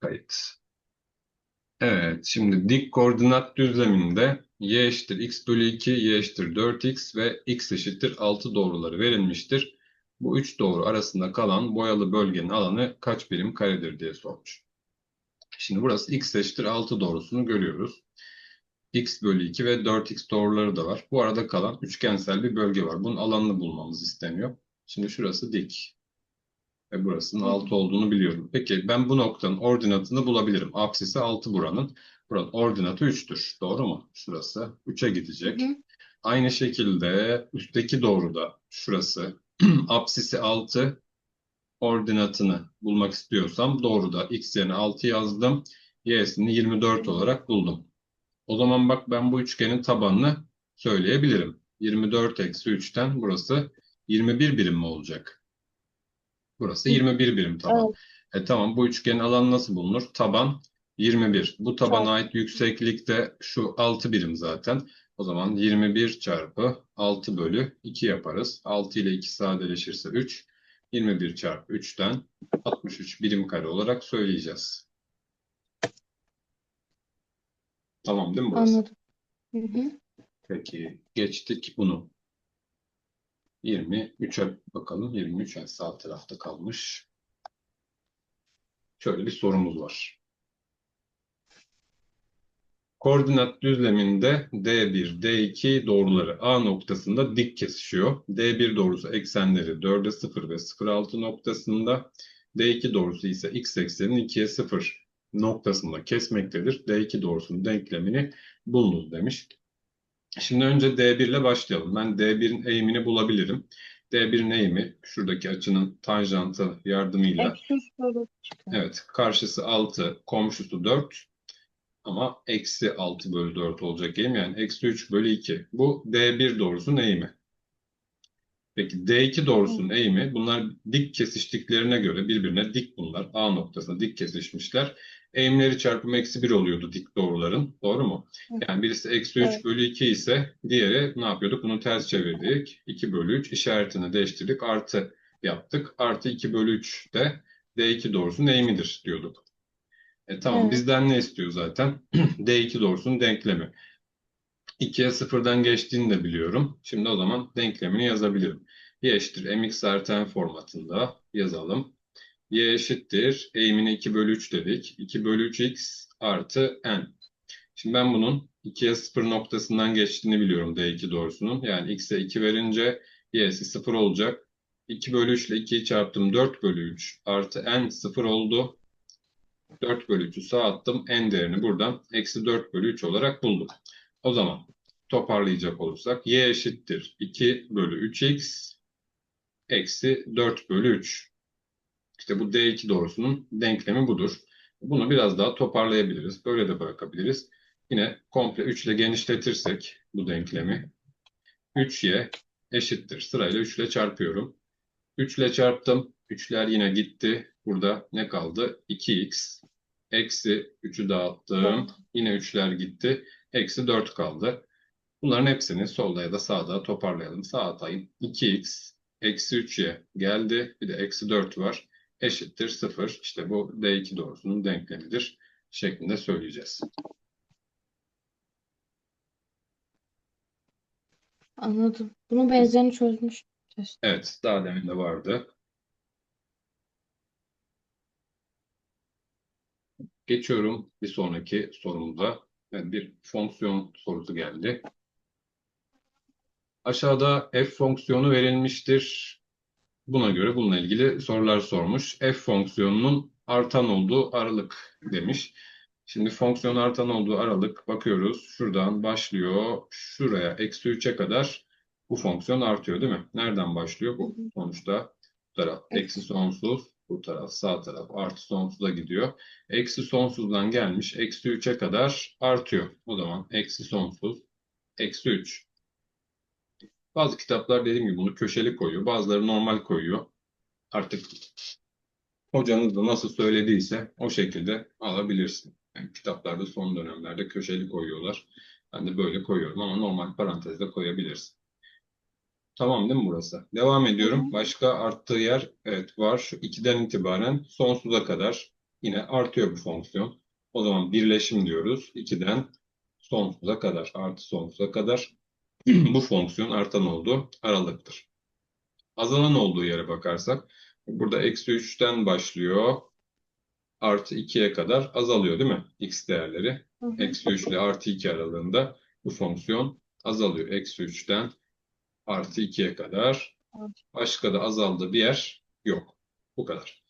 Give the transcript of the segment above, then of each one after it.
Kayıt. Evet, şimdi dik koordinat düzleminde y eşittir x bölü 2, y eşittir 4x ve x eşittir 6 doğruları verilmiştir. Bu üç doğru arasında kalan boyalı bölgenin alanı kaç birim karedir diye sormuş. Şimdi burası x eşittir 6 doğrusunu görüyoruz. x bölü 2 ve 4x doğruları da var. Bu arada kalan üçgensel bir bölge var. Bunun alanını bulmamız isteniyor. Şimdi şurası dik. Ve burasının 6 olduğunu biliyorum. Peki ben bu noktanın ordinatını bulabilirim. Apsisi 6 buranın. Buranın ordinatı 3'tür. Doğru mu? Şurası 3'e gidecek. Hı hı. Aynı şekilde üstteki doğruda şurası apsisi 6 ordinatını bulmak istiyorsam doğruda x yerine 6 yazdım. Y'sini 24 olarak buldum. O zaman bak ben bu üçgenin tabanını söyleyebilirim. 24 eksi 3'ten burası 21 birim mi olacak? Burası 21 birim taban. E tamam bu üçgenin alanı nasıl bulunur? Taban 21. Bu tabana ait yükseklik de şu 6 birim zaten. O zaman 21 çarpı 6 bölü 2 yaparız. 6 ile 2 sadeleşirse 3. 21 çarpı 3'ten 63 birim kare olarak söyleyeceğiz. Tamam değil mi burası? Anladım. Hı hı. Peki geçtik bunu. 23'e bakalım. 23 en sağ tarafta kalmış. Şöyle bir sorumuz var. Koordinat düzleminde D1, D2 doğruları A noktasında dik kesişiyor. D1 doğrusu eksenleri 4'e 0 ve 0,6 noktasında. D2 doğrusu ise x eksenini 2'ye 0 noktasında kesmektedir. D2 doğrusunun denklemini bulunuz demiş. Şimdi önce D1 ile başlayalım. Ben D1'in eğimini bulabilirim. D1'in eğimi şuradaki açının tanjantı yardımıyla Eksi çıkıyor. evet karşısı 6, komşusu 4 ama eksi 6 bölü 4 olacak eğim yani eksi 3 bölü 2. Bu D1 doğrusunun eğimi. Peki D2 doğrusunun eğimi bunlar dik kesiştiklerine göre birbirine dik bunlar. A noktasına dik kesişmişler. Eğimleri çarpımı eksi 1 oluyordu dik doğruların. Doğru mu? Yani birisi eksi 3 Evet. bölü 2 ise diğeri ne yapıyorduk? Bunu ters çevirdik. 2 bölü 3 işaretini değiştirdik. Artı yaptık. Artı 2 bölü 3 de D2 doğrusunun eğimidir diyorduk. E tamam Evet. bizden ne istiyor zaten? D2 doğrusunun denklemi. 2'ye 0'dan geçtiğini de biliyorum. Şimdi o zaman denklemini yazabilirim. Y eşittir mx artı n formatında yazalım. Y eşittir eğimini 2 bölü 3 dedik. 2 bölü 3x artı n. Şimdi ben bunun 2'ye 0 noktasından geçtiğini biliyorum D2 doğrusunun. Yani x'e 2 verince y'si 0 olacak. 2 bölü 3 ile 2'yi çarptım 4 bölü 3 artı n 0 oldu. 4 bölü 3'ü sağa attım. N değerini buradan eksi 4 bölü 3 olarak buldum. O zaman toparlayacak olursak y eşittir 2 bölü 3x eksi 4 bölü 3. İşte bu D2 doğrusunun denklemi budur. Bunu biraz daha toparlayabiliriz. Böyle de bırakabiliriz. Yine komple 3 ile genişletirsek bu denklemi 3y eşittir. Sırayla 3 ile çarpıyorum. 3 ile çarptım. 3'ler yine gitti. Burada ne kaldı? 2x eksi 3'ü dağıttım. Yine 3'ler gitti. Eksi 4 kaldı. Bunların hepsini solda ya da sağda toparlayalım. Sağ atayım. 2x eksi 3y geldi. Bir de eksi 4 var. Eşittir 0. İşte bu D2 doğrusunun denklemidir şeklinde söyleyeceğiz. Anladım. Bunun benzerini çözmüş. Evet, daha demin de vardı. Geçiyorum bir sonraki sorumuza. Bir fonksiyon sorusu geldi. Aşağıda f fonksiyonu verilmiştir. Buna göre bununla ilgili sorular sormuş. F fonksiyonunun artan olduğu aralık demiş. Şimdi fonksiyon artan olduğu aralık bakıyoruz. Şuradan başlıyor. Şuraya eksi 3'e kadar bu fonksiyon artıyor değil mi? Nereden başlıyor? Bu sonuçta bu taraf eksi sonsuz. Bu taraf sağ taraf artı sonsuza gidiyor. Eksi sonsuzdan gelmiş. Eksi 3'e kadar artıyor. O zaman eksi sonsuz. Eksi 3. Bazı kitaplar dediğim gibi bunu köşeli koyuyor. Bazıları normal koyuyor. Artık hocanız da nasıl söylediyse o şekilde alabilirsin. Yani kitaplarda son dönemlerde köşeli koyuyorlar. Ben de böyle koyuyorum ama normal parantezde koyabilirsin. Tamam değil mi burası? Devam ediyorum. Hı. Başka arttığı yer evet var. Şu 2'den itibaren sonsuza kadar yine artıyor bu fonksiyon. O zaman birleşim diyoruz. 2'den sonsuza kadar, artı sonsuza kadar bu fonksiyon artan olduğu aralıktır. Azalan olduğu yere bakarsak, burada eksi 3'ten başlıyor, artı 2'ye kadar azalıyor değil mi? X değerleri. Eksi 3 ile artı 2 aralığında bu fonksiyon azalıyor. Eksi 3'ten artı 2'ye kadar. Başka da azaldığı bir yer yok. Bu kadar.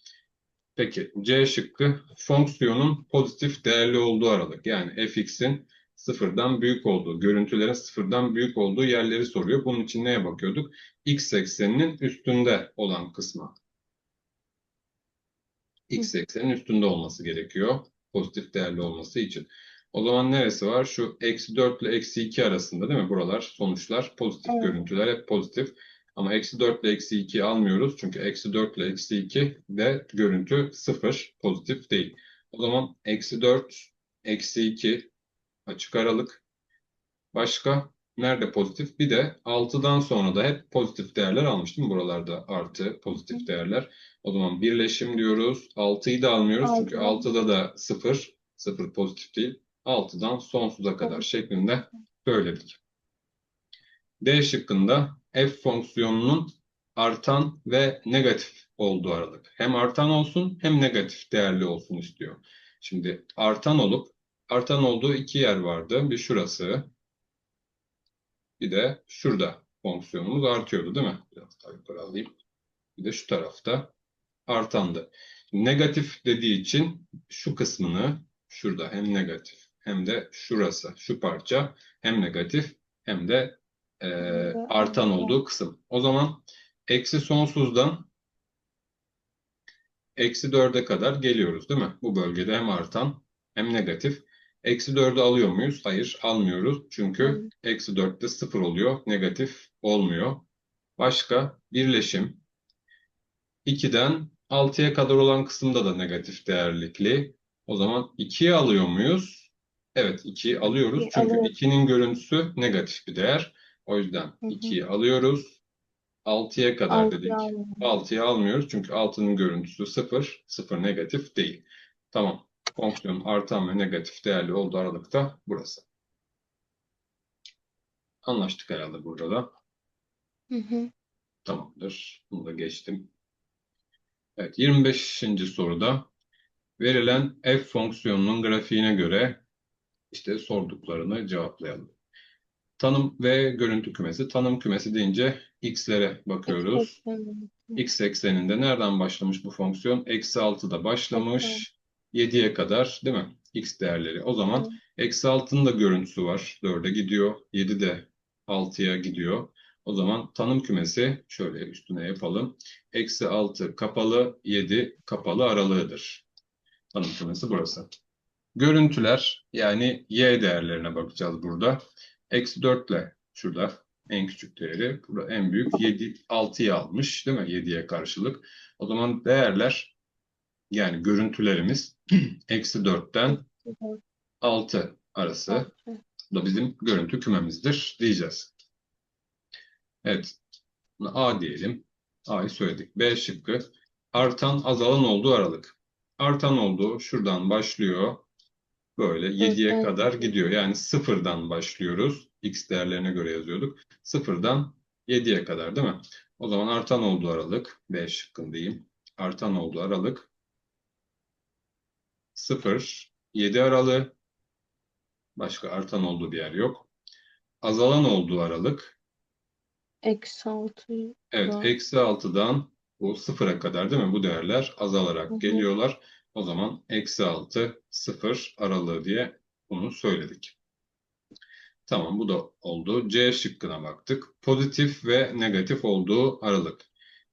Peki C şıkkı fonksiyonun pozitif değerli olduğu aralık. Yani fx'in sıfırdan büyük olduğu, görüntülerin sıfırdan büyük olduğu yerleri soruyor. Bunun için neye bakıyorduk? X ekseninin üstünde olan kısma. X eksenin üstünde olması gerekiyor. Pozitif değerli olması için. O zaman neresi var? Şu eksi 4 ile eksi 2 arasında değil mi? Buralar sonuçlar pozitif Evet. görüntüler hep pozitif. Ama eksi 4 ile eksi 2'yi almıyoruz. Çünkü eksi 4 ile eksi 2 de görüntü 0 pozitif değil. O zaman eksi 4, eksi 2 açık aralık. Başka nerede pozitif? Bir de 6'dan sonra da hep pozitif değerler almıştım. Buralarda artı pozitif değerler. O zaman birleşim diyoruz. 6'yı da almıyoruz. Çünkü Altı. 6'da da 0. 0 pozitif değil. 6'dan sonsuza kadar şeklinde söyledik. D şıkkında f fonksiyonunun artan ve negatif olduğu aralık. Hem artan olsun hem negatif değerli olsun istiyor. Şimdi artan olup artan olduğu iki yer vardı. Bir şurası bir de şurada fonksiyonumuz artıyordu değil mi? Biraz daha yukarı alayım. Bir de şu tarafta artandı. Negatif dediği için şu kısmını şurada hem negatif hem de şurası şu parça hem negatif hem de e, artan olduğu kısım. O zaman eksi sonsuzdan eksi 4'e kadar geliyoruz değil mi? Bu bölgede hem artan hem negatif. Eksi 4'ü alıyor muyuz? Hayır almıyoruz. Çünkü eksi 4'te 0 oluyor. Negatif olmuyor. Başka birleşim. 2'den 6'ya kadar olan kısımda da negatif değerlikli. O zaman 2'yi alıyor muyuz? Evet 2'yi alıyoruz. İkiyi Çünkü alıyoruz. 2'nin görüntüsü negatif bir değer. O yüzden Hı hı. 2'yi alıyoruz. 6'ya kadar Altı dedik. 6'yı almıyoruz çünkü 6'nın görüntüsü 0. 0 negatif değil. Tamam. Fonksiyonun artan ve negatif değerli olduğu aralıkta burası. Anlaştık herhalde burada da. Hı hı. Tamamdır. Bunu da geçtim. Evet, 25. soruda verilen f fonksiyonunun grafiğine göre işte sorduklarını cevaplayalım. Tanım ve görüntü kümesi. Tanım kümesi deyince x'lere bakıyoruz. X ekseninde nereden başlamış bu fonksiyon? Eksi 6'da başlamış. 7'ye kadar değil mi? X değerleri. O zaman eksi 6'nın da görüntüsü var. 4'e gidiyor. 7 de 6'ya gidiyor. O zaman tanım kümesi şöyle üstüne yapalım. Eksi 6 kapalı, 7 kapalı aralığıdır. Tanım kümesi burası. Görüntüler yani y değerlerine bakacağız burada. Eksi 4 ile şurada en küçük değeri. Burada en büyük 7, 6'yı almış değil mi? 7'ye karşılık. O zaman değerler yani görüntülerimiz eksi 4'ten 6 arası. Bu da bizim görüntü kümemizdir diyeceğiz. Evet. A diyelim. A'yı söyledik. B şıkkı. Artan azalan olduğu aralık. Artan olduğu şuradan başlıyor. Böyle 7'ye evet. kadar gidiyor. Yani sıfırdan başlıyoruz. X değerlerine göre yazıyorduk. Sıfırdan 7'ye kadar değil mi? O zaman artan olduğu aralık. B şıkkındayım. Artan olduğu aralık. 0, 7 aralığı. Başka artan olduğu bir yer yok. Azalan olduğu aralık. Eksi altı. Evet, Var. eksi 6'dan bu sıfıra kadar değil mi? Bu değerler azalarak Hı hı. geliyorlar. O zaman eksi 6, 0 aralığı diye bunu söyledik. Tamam bu da oldu. C şıkkına baktık. Pozitif ve negatif olduğu aralık.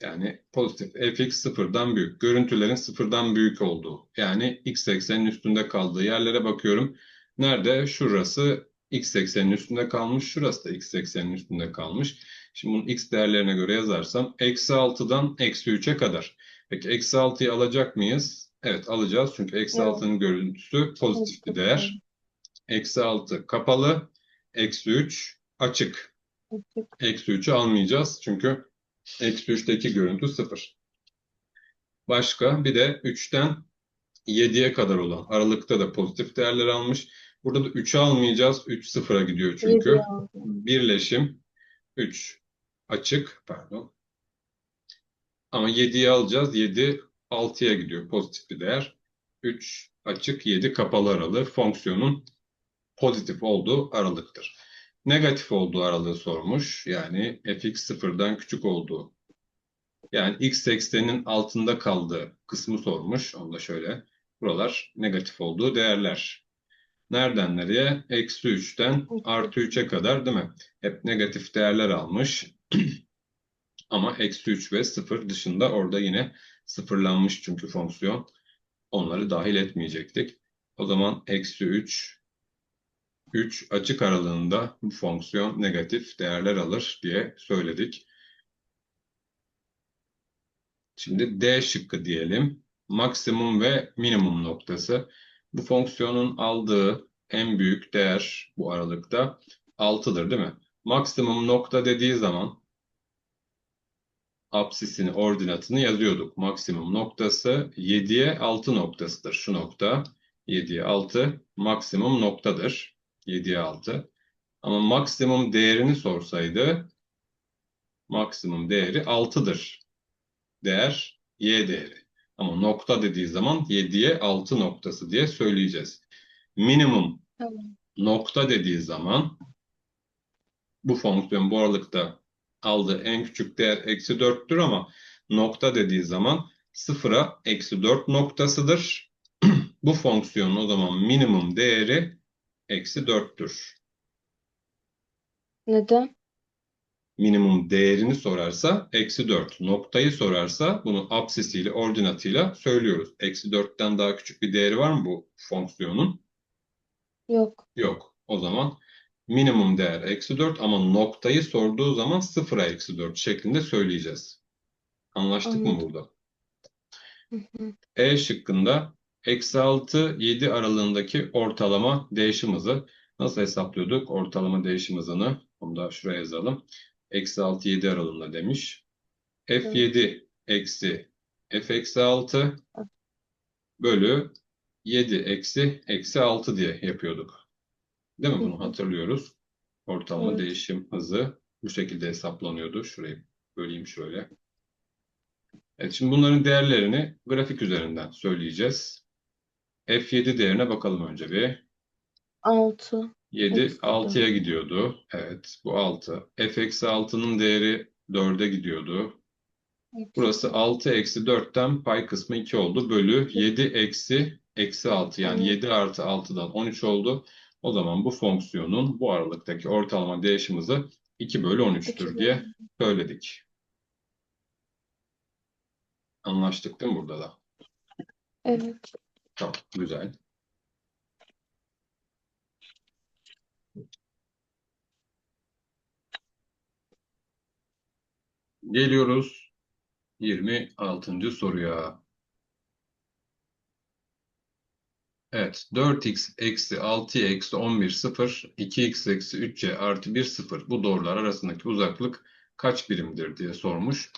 Yani pozitif fx sıfırdan büyük. Görüntülerin sıfırdan büyük olduğu. Yani x eksenin üstünde kaldığı yerlere bakıyorum. Nerede? Şurası x eksenin üstünde kalmış. Şurası da x eksenin üstünde kalmış. Şimdi bunu x değerlerine göre yazarsam eksi 6'dan eksi 3'e kadar. Peki eksi 6'yı alacak mıyız? Evet alacağız. Çünkü eksi Evet. 6'nın görüntüsü pozitif bir değer. Eksi 6 kapalı. Eksi 3 açık. Eksi 3'ü almayacağız. Çünkü eksi 3'teki görüntü 0. Başka bir de 3'ten 7'ye kadar olan aralıkta da pozitif değerler almış. Burada da 3'ü almayacağız. 3 sıfıra gidiyor çünkü. Birleşim 3 açık pardon. Ama 7'yi alacağız. 7 6'ya gidiyor pozitif bir değer. 3 açık 7 kapalı aralığı fonksiyonun pozitif olduğu aralıktır. Negatif olduğu aralığı sormuş. Yani fx sıfırdan küçük olduğu. Yani x eksenin altında kaldığı kısmı sormuş. Onu da şöyle. Buralar negatif olduğu değerler. Nereden nereye? Eksi 3'ten artı 3'e kadar değil mi? Hep negatif değerler almış. Ama eksi 3 ve 0 dışında orada yine sıfırlanmış çünkü fonksiyon. Onları dahil etmeyecektik. O zaman eksi 3, 3 açık aralığında bu fonksiyon negatif değerler alır diye söyledik. Şimdi D şıkkı diyelim. Maksimum ve minimum noktası. Bu fonksiyonun aldığı en büyük değer bu aralıkta 6'dır değil mi? Maksimum nokta dediği zaman apsisini, ordinatını yazıyorduk. Maksimum noktası 7'ye 6 noktasıdır. Şu nokta 7'ye 6 maksimum noktadır. 7'ye 6. Ama maksimum değerini sorsaydı maksimum değeri 6'dır. Değer y değeri. Ama nokta dediği zaman 7'ye 6 noktası diye söyleyeceğiz. Minimum Tamam. nokta dediği zaman bu fonksiyon bu aralıkta aldığı en küçük değer eksi 4'tür ama nokta dediği zaman sıfıra eksi 4 noktasıdır. bu fonksiyonun o zaman minimum değeri eksi 4'tür. Neden? Minimum değerini sorarsa eksi 4. Noktayı sorarsa bunu apsisiyle, ordinatıyla söylüyoruz. Eksi 4'ten daha küçük bir değeri var mı bu fonksiyonun? Yok. Yok. O zaman minimum değer eksi 4 ama noktayı sorduğu zaman sıfıra eksi 4 şeklinde söyleyeceğiz. Anlaştık mı Anladım. burada? Hı hı. E şıkkında eksi 6 7 aralığındaki ortalama değişim hızı. Nasıl hesaplıyorduk ortalama değişim hızını? Onu da şuraya yazalım. Eksi 6 7 aralığında demiş. F7 eksi F eksi 6 bölü 7 eksi eksi 6 diye yapıyorduk. Değil mi? Bunu hatırlıyoruz. Ortalama Evet. değişim hızı bu şekilde hesaplanıyordu. Şurayı böleyim şöyle. Evet, şimdi bunların değerlerini grafik üzerinden söyleyeceğiz. F7 değerine bakalım önce bir. 6. 7 Eksi 6'ya gidiyordu. Evet, bu 6. F eksi 6'nın değeri 4'e gidiyordu. Burası 6 eksi 4'ten pay kısmı 2 oldu. Bölü 7 eksi eksi 6 yani Evet. 7 artı 6'dan 13 oldu. O zaman bu fonksiyonun bu aralıktaki ortalama değişim hızı 2 bölü 13'tür 2 diye söyledik. Anlaştık değil mi burada da? Evet. Tamam, güzel. Geliyoruz 26. soruya. Evet, 4x eksi 6y eksi 11 0, 2x eksi 3y artı 1 0. Bu doğrular arasındaki uzaklık kaç birimdir diye sormuş.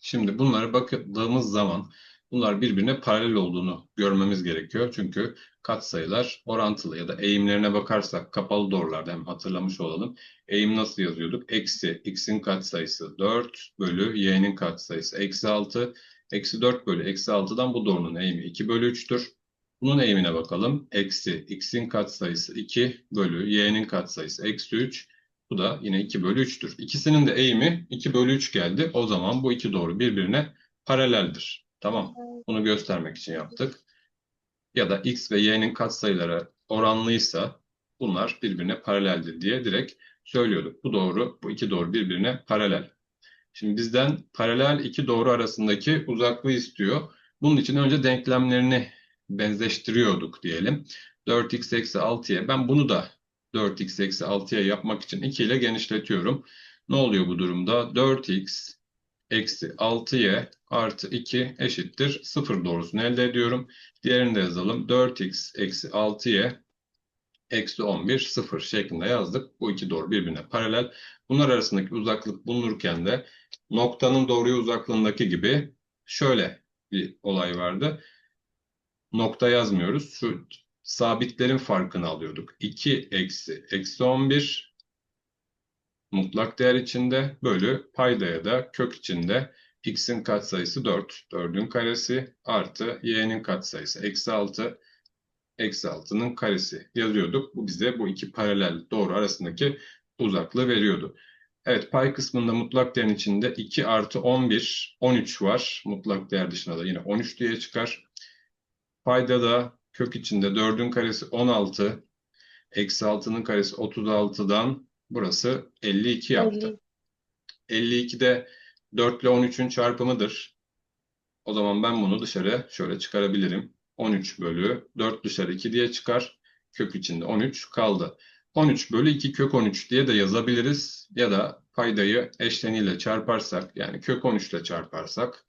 Şimdi bunlara bakıldığımız zaman bunlar birbirine paralel olduğunu görmemiz gerekiyor. Çünkü katsayılar orantılı ya da eğimlerine bakarsak kapalı doğrularda hem hatırlamış olalım. Eğim nasıl yazıyorduk? Eksi x'in katsayısı 4 bölü y'nin katsayısı eksi 6. Eksi 4 bölü eksi 6'dan bu doğrunun eğimi 2 bölü 3'tür. Bunun eğimine bakalım. Eksi x'in katsayısı 2 bölü y'nin katsayısı eksi 3. Bu da yine 2 bölü 3'tür. İkisinin de eğimi 2 bölü 3 geldi. O zaman bu iki doğru birbirine paraleldir. Tamam. Bunu göstermek için yaptık. Ya da x ve y'nin katsayıları oranlıysa bunlar birbirine paraleldir diye direkt söylüyorduk. Bu doğru, bu iki doğru birbirine paralel. Şimdi bizden paralel iki doğru arasındaki uzaklığı istiyor. Bunun için önce denklemlerini benzeştiriyorduk diyelim. 4x eksi 6'ya. Ben bunu da 4x eksi 6'ya yapmak için 2 ile genişletiyorum. Ne oluyor bu durumda? 4x eksi 6y artı 2 eşittir 0 doğrusunu elde ediyorum. Diğerini de yazalım. 4x eksi 6y eksi 11 0 şeklinde yazdık. Bu iki doğru birbirine paralel. Bunlar arasındaki uzaklık bulunurken de noktanın doğruya uzaklığındaki gibi şöyle bir olay vardı. Nokta yazmıyoruz. Şu sabitlerin farkını alıyorduk. 2 eksi eksi 11 mutlak değer içinde bölü paydaya da kök içinde x'in katsayısı 4. 4'ün karesi artı y'nin katsayısı eksi 6 eksi 6'nın karesi yazıyorduk. Bu bize bu iki paralel doğru arasındaki uzaklığı veriyordu. Evet pay kısmında mutlak değerin içinde 2 artı 11 13 var. Mutlak değer dışında da yine 13 diye çıkar. Payda da kök içinde 4'ün karesi 16 eksi 6'nın karesi 36'dan burası 52 yaptı. 50. 52 de 4 ile 13'ün çarpımıdır. O zaman ben bunu dışarı şöyle çıkarabilirim. 13 bölü 4 dışarı 2 diye çıkar. Kök içinde 13 kaldı. 13 bölü 2 kök 13 diye de yazabiliriz. Ya da paydayı eşleniyle çarparsak yani kök 13 ile çarparsak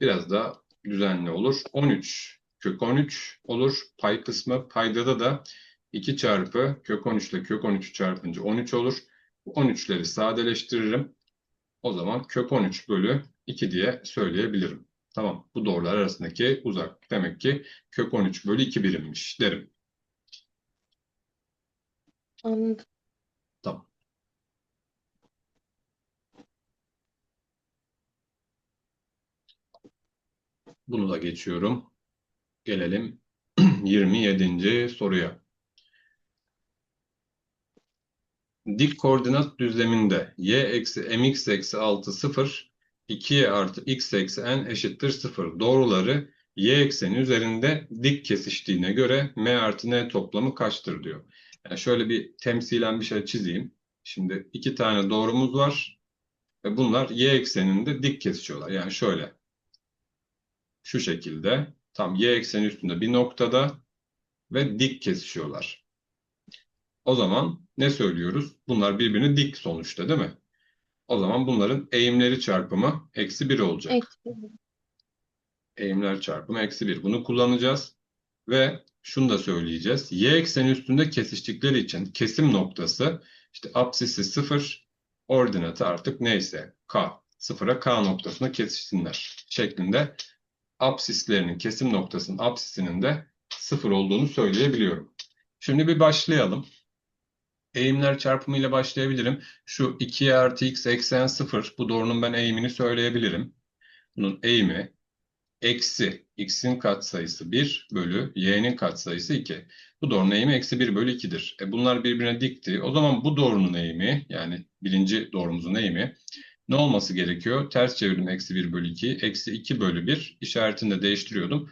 biraz daha düzenli olur. 13 kök 13 olur. Pay kısmı paydada da 2 çarpı kök 13 ile kök 13'ü çarpınca 13 olur. Bu 13'leri sadeleştiririm. O zaman kök 13 bölü 2 diye söyleyebilirim. Tamam. Bu doğrular arasındaki uzak. Demek ki kök 13 bölü 2 birimmiş derim. Anladım. Tamam. Bunu da geçiyorum. Gelelim 27. soruya. Dik koordinat düzleminde y eksi mx eksi 6 0, 2y artı x eksi n eşittir 0. Doğruları y ekseni üzerinde dik kesiştiğine göre m artı n toplamı kaçtır diyor. Yani şöyle bir temsilen bir şey çizeyim. Şimdi iki tane doğrumuz var ve bunlar y ekseninde dik kesişiyorlar. Yani şöyle şu şekilde tam y ekseni üstünde bir noktada ve dik kesişiyorlar. O zaman ne söylüyoruz? Bunlar birbirine dik sonuçta değil mi? O zaman bunların eğimleri çarpımı eksi 1 olacak. Eksi. Eğimler çarpımı eksi 1. Bunu kullanacağız. Ve şunu da söyleyeceğiz. Y ekseni üstünde kesiştikleri için kesim noktası işte apsisi 0, ordinatı artık neyse K. Sıfıra K noktasına kesişsinler şeklinde apsislerinin kesim noktasının apsisinin de 0 olduğunu söyleyebiliyorum. Şimdi bir başlayalım. Eğimler çarpımıyla başlayabilirim. Şu 2y artı x eksen 0. Bu doğrunun ben eğimini söyleyebilirim. Bunun eğimi eksi x'in katsayısı 1 bölü y'nin katsayısı 2. Bu doğrunun eğimi eksi 1 bölü 2'dir. E bunlar birbirine dikti. O zaman bu doğrunun eğimi yani birinci doğrumuzun eğimi ne olması gerekiyor? Ters çevirdim eksi 1 bölü 2. Eksi 2 bölü 1 işaretini de değiştiriyordum.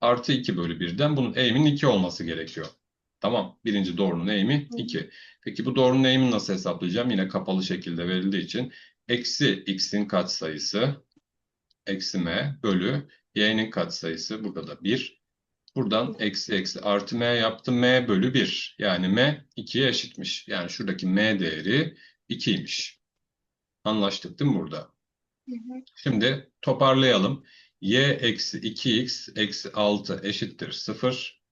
Artı 2 bölü 1'den bunun eğiminin 2 olması gerekiyor. Tamam. Birinci doğrunun eğimi 2. Peki bu doğrunun eğimini nasıl hesaplayacağım? Yine kapalı şekilde verildiği için eksi x'in katsayısı eksi m bölü y'nin katsayısı burada da 1. Buradan eksi eksi artı m yaptım. m bölü 1. Yani m 2'ye eşitmiş. Yani şuradaki m değeri 2'ymiş. Anlaştık değil mi burada? Hı hı. Şimdi toparlayalım. y eksi 2x eksi 6 eşittir 0.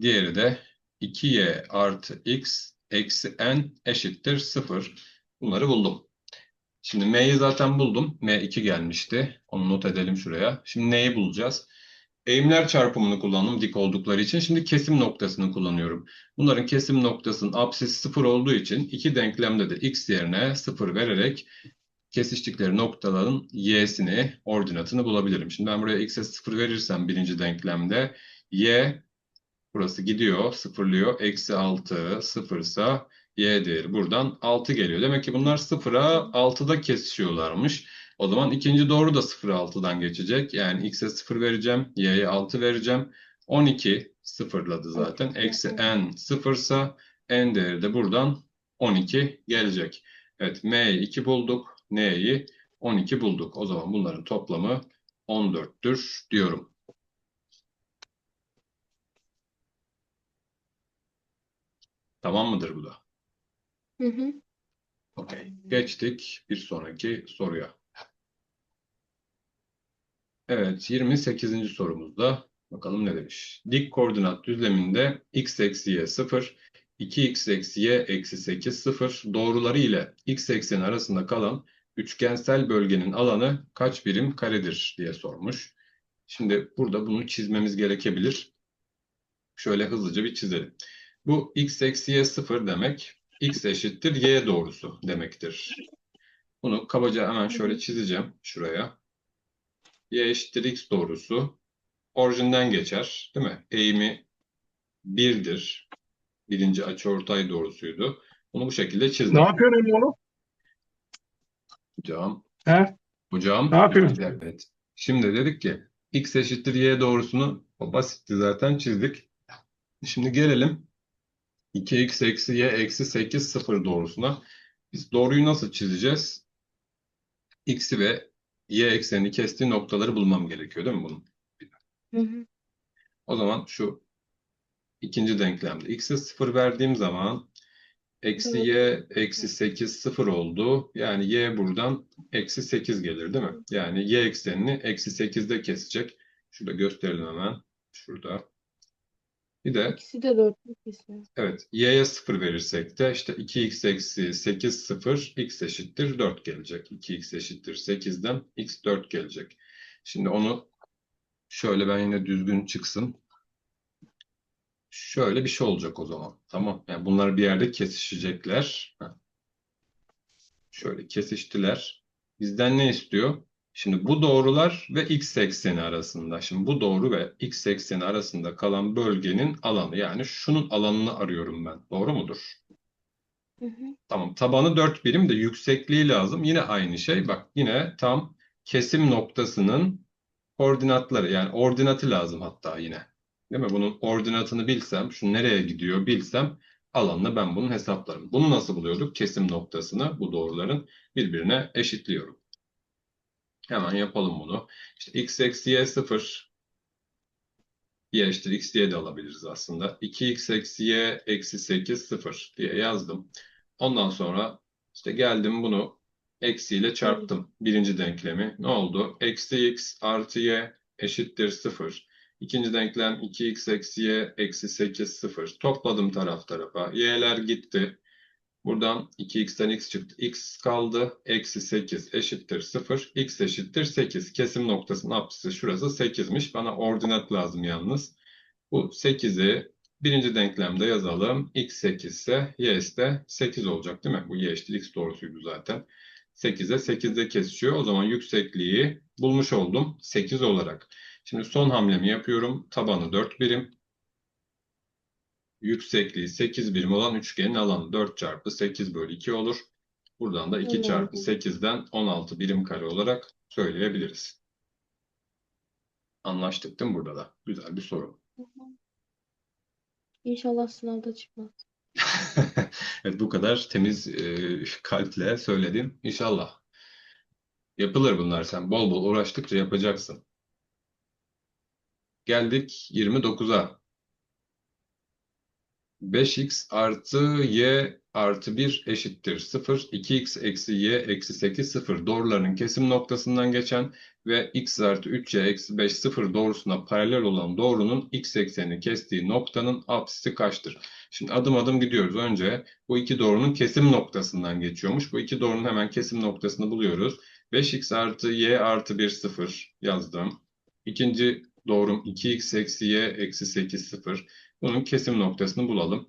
Diğeri de 2y artı x eksi n eşittir 0. Bunları buldum. Şimdi m'yi zaten buldum. m2 gelmişti. Onu not edelim şuraya. Şimdi n'yi bulacağız. Eğimler çarpımını kullandım dik oldukları için. Şimdi kesim noktasını kullanıyorum. Bunların kesim noktasının apsisi 0 olduğu için iki denklemde de x yerine 0 vererek kesiştikleri noktaların y'sini, ordinatını bulabilirim. Şimdi ben buraya x'e 0 verirsem birinci denklemde y burası gidiyor, sıfırlıyor. Eksi 6 sıfırsa y değeri buradan 6 geliyor. Demek ki bunlar 0'a 6'da kesişiyorlarmış. O zaman ikinci doğru da 0'a 6'dan geçecek. Yani x'e 0 vereceğim, y'ye 6 vereceğim. 12 sıfırladı zaten. Eksi n sıfırsa n değeri de buradan 12 gelecek. Evet m'yi 2 bulduk. N'yi 12 bulduk. O zaman bunların toplamı 14'tür diyorum. Tamam mıdır bu da? Hı hı. Okey. Geçtik bir sonraki soruya. Evet, 28. sorumuzda bakalım ne demiş. Dik koordinat düzleminde x eksi y 0, 2x eksi y eksi 8 0 doğruları ile x ekseni arasında kalan üçgensel bölgenin alanı kaç birim karedir diye sormuş. Şimdi burada bunu çizmemiz gerekebilir. Şöyle hızlıca bir çizelim. Bu x eksi y sıfır demek. x eşittir y doğrusu demektir. Bunu kabaca hemen şöyle çizeceğim şuraya. Y eşittir x doğrusu orijinden geçer. Değil mi? Eğimi 1'dir. Birinci açıortay doğrusuydu. Bunu bu şekilde çizdim. Ne yapıyorsun oğlum? Hocam, He? hocam. Ne yapıyorsun? Evet. Şimdi dedik ki x eşittir y doğrusunu o basitti zaten çizdik. Şimdi gelelim 2x eksi y eksi 8 sıfır doğrusuna. Biz doğruyu nasıl çizeceğiz? X'i ve y eksenini kestiği noktaları bulmam gerekiyor değil mi bunun? Hı hı. O zaman şu ikinci denklemde x'e 0 verdiğim zaman eksi y eksi 8 0 oldu. Yani y buradan eksi 8 gelir değil mi? Yani y eksenini eksi 8'de kesecek. Şurada gösterelim hemen. Şurada. Bir de İkisi de dörtlü kesiyor. evet y'ye 0 verirsek de işte 2x eksi 8 0 x eşittir 4 gelecek. 2x eşittir 8'den x 4 gelecek. Şimdi onu şöyle ben yine düzgün çıksın. Şöyle bir şey olacak o zaman. Tamam. Yani bunlar bir yerde kesişecekler. Heh. Şöyle kesiştiler. Bizden ne istiyor? Şimdi bu doğrular ve x ekseni arasında. Şimdi bu doğru ve x ekseni arasında kalan bölgenin alanı. Yani şunun alanını arıyorum ben. Doğru mudur? Hı hı. Tamam. Tabanı 4 birim de yüksekliği lazım. Yine aynı şey. Bak yine tam kesim noktasının koordinatları yani ordinatı lazım hatta yine. Değil mi? Bunun ordinatını bilsem, şu nereye gidiyor bilsem alanını ben bunun hesaplarım. Bunu nasıl buluyorduk? Kesim noktasını bu doğruların birbirine eşitliyorum. Hemen yapalım bunu. İşte x eksi y 0 y eşittir x diye de alabiliriz aslında. 2x eksi y eksi 8 0 diye yazdım. Ondan sonra işte geldim bunu eksiyle çarptım. Birinci denklemi. Ne oldu? Eksi x artı y eşittir 0. İkinci denklem 2x eksi y eksi 8 0. Topladım taraf tarafa. Y'ler gitti. Buradan 2x'ten x çıktı. x kaldı. Eksi 8 eşittir 0. x eşittir 8. Kesim noktasının apsisi şurası 8'miş. Bana ordinat lazım yalnız. Bu 8'i birinci denklemde yazalım. x 8 ise y de 8 olacak değil mi? Bu y eşittir x doğrusuydu zaten. 8'e 8'de kesişiyor. O zaman yüksekliği bulmuş oldum 8 olarak. Şimdi son hamlemi yapıyorum. Tabanı 4 birim. Yüksekliği 8 birim olan üçgenin alanı 4 çarpı 8 bölü 2 olur. Buradan da 2 Öyle çarpı oldu. 8'den 16 birim kare olarak söyleyebiliriz. Anlaştık değil mi burada da? Güzel bir soru. İnşallah sınavda çıkmaz. Evet bu kadar temiz e, kalple söyledim. İnşallah. Yapılır bunlar sen bol bol uğraştıkça yapacaksın. Geldik 29'a. 5x artı y artı 1 eşittir 0. 2x eksi y eksi 8 0 doğrularının kesim noktasından geçen ve x artı 3y eksi 5 0 doğrusuna paralel olan doğrunun x eksenini kestiği noktanın apsisi kaçtır? Şimdi adım adım gidiyoruz. Önce bu iki doğrunun kesim noktasından geçiyormuş. Bu iki doğrunun hemen kesim noktasını buluyoruz. 5x artı y artı 1 0 yazdım. İkinci doğrum 2x eksi y eksi 8 0. Bunun kesim noktasını bulalım.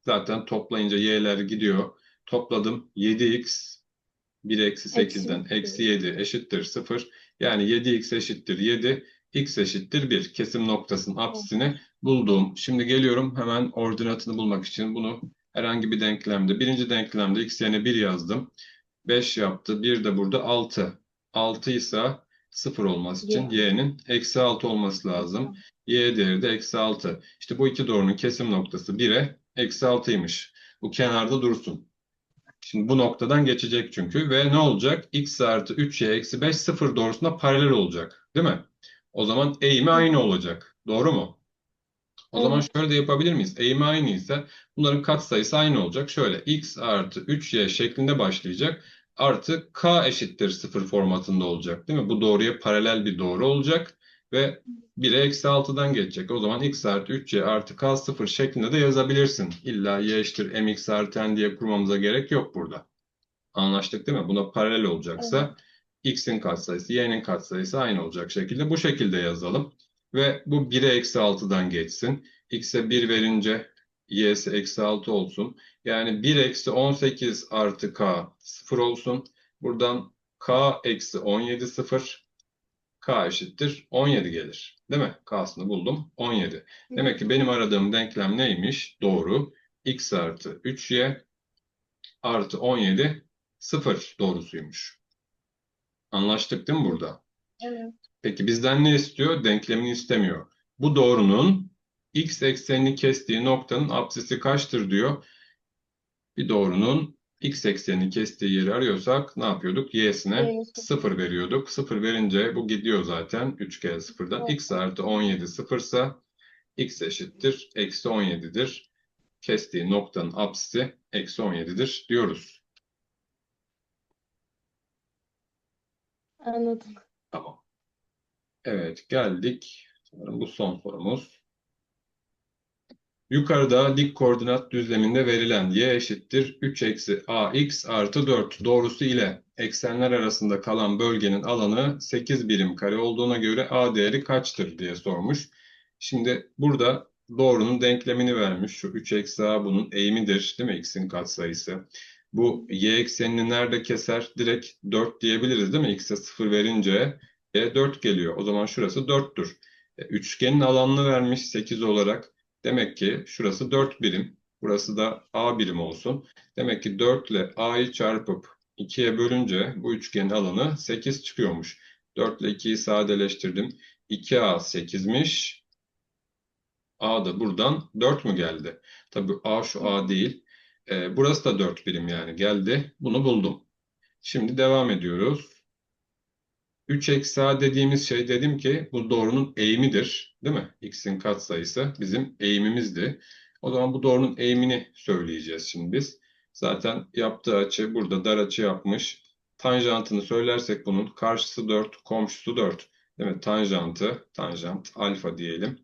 Zaten toplayınca y'ler gidiyor. Topladım 7x 1 eksi 8'den Eksi eksi 7 eşittir 0. Yani 7x eşittir 7. x eşittir 1. Kesim noktasının apsisini buldum. Şimdi geliyorum hemen ordinatını bulmak için bunu herhangi bir denklemde. Birinci denklemde x yerine 1 yazdım. 5 yaptı. 1 de burada 6. 6 ise 0 olması için y'nin eksi 6 olması lazım. Y değeri de eksi 6. İşte bu iki doğrunun kesim noktası 1'e eksi 6'ymış. Bu kenarda dursun. Şimdi bu noktadan geçecek çünkü ve ne olacak? x artı 3y eksi 5 0 doğrusuna paralel olacak. Değil mi? O zaman eğimi aynı olacak. Doğru mu? O zaman Evet. şöyle de yapabilir miyiz? Eğimi aynı ise bunların katsayısı aynı olacak. Şöyle x artı 3y şeklinde başlayacak. Artı k eşittir 0 formatında olacak. Değil mi? Bu doğruya paralel bir doğru olacak. Ve 1'e eksi 6'dan geçecek. O zaman x artı 3y artı k 0 şeklinde de yazabilirsin. İlla y eşittir mx artı n diye kurmamıza gerek yok burada. Anlaştık değil mi? Buna paralel olacaksa x'in katsayısı, y'nin katsayısı aynı olacak şekilde bu şekilde yazalım. Ve bu 1'e eksi 6'dan geçsin. x'e 1 verince y'si eksi 6 olsun. Yani 1 eksi 18 artı k 0 olsun. Buradan k eksi 17 0. k eşittir 17 gelir. Değil mi? K'sını buldum. 17. Demek ki benim aradığım denklem neymiş? Doğru. x artı 3y artı 17 0 doğrusuymuş. Anlaştık değil mi burada? Evet. Peki bizden ne istiyor? Denklemini istemiyor. Bu doğrunun x eksenini kestiği noktanın apsisi kaçtır diyor. Bir doğrunun x eksenini kestiği yeri arıyorsak ne yapıyorduk? y'sine Y'ye sıfır. 0 veriyorduk. 0 verince bu gidiyor zaten 3 kere 0'dan. Evet. x artı 17 sıfırsa x eşittir. Eksi 17'dir. Kestiği noktanın apsisi eksi 17'dir diyoruz. Anladım. Tamam. Evet geldik. Sanırım bu son sorumuz. Yukarıda dik koordinat düzleminde verilen y eşittir 3 eksi ax artı 4 doğrusu ile eksenler arasında kalan bölgenin alanı 8 birim kare olduğuna göre a değeri kaçtır diye sormuş. Şimdi burada doğrunun denklemini vermiş. Şu 3 eksi a bunun eğimidir değil mi? x'in katsayısı. Bu y eksenini nerede keser? Direkt 4 diyebiliriz değil mi? x'e 0 verince e 4 geliyor. O zaman şurası 4'tür. E, üçgenin alanını vermiş 8 olarak. Demek ki şurası 4 birim. Burası da A birim olsun. Demek ki 4 ile A'yı çarpıp 2'ye bölünce bu üçgenin alanı 8 çıkıyormuş. 4 ile 2'yi sadeleştirdim. 2A 8'miş. A da buradan 4 mü geldi? Tabii A şu A değil. E, burası da 4 birim yani geldi. Bunu buldum. Şimdi devam ediyoruz. 3 eksi a dediğimiz şey dedim ki bu doğrunun eğimidir. Değil mi? X'in katsayısı bizim eğimimizdi. O zaman bu doğrunun eğimini söyleyeceğiz şimdi biz. Zaten yaptığı açı burada dar açı yapmış. Tanjantını söylersek bunun karşısı 4, komşusu 4. Değil mi? Tanjantı, tanjant alfa diyelim.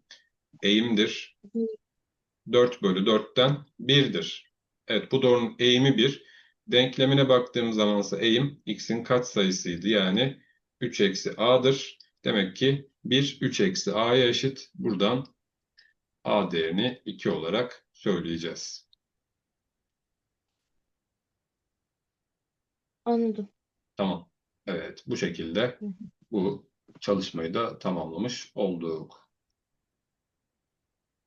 Eğimdir. 4 bölü 4'ten 1'dir. Evet bu doğrunun eğimi 1. Denklemine baktığımız zamansa eğim x'in katsayısıydı. Yani 3 eksi a'dır. Demek ki 1 3 eksi a'ya eşit. Buradan a değerini 2 olarak söyleyeceğiz. Anladım. Tamam. Evet bu şekilde bu çalışmayı da tamamlamış olduk.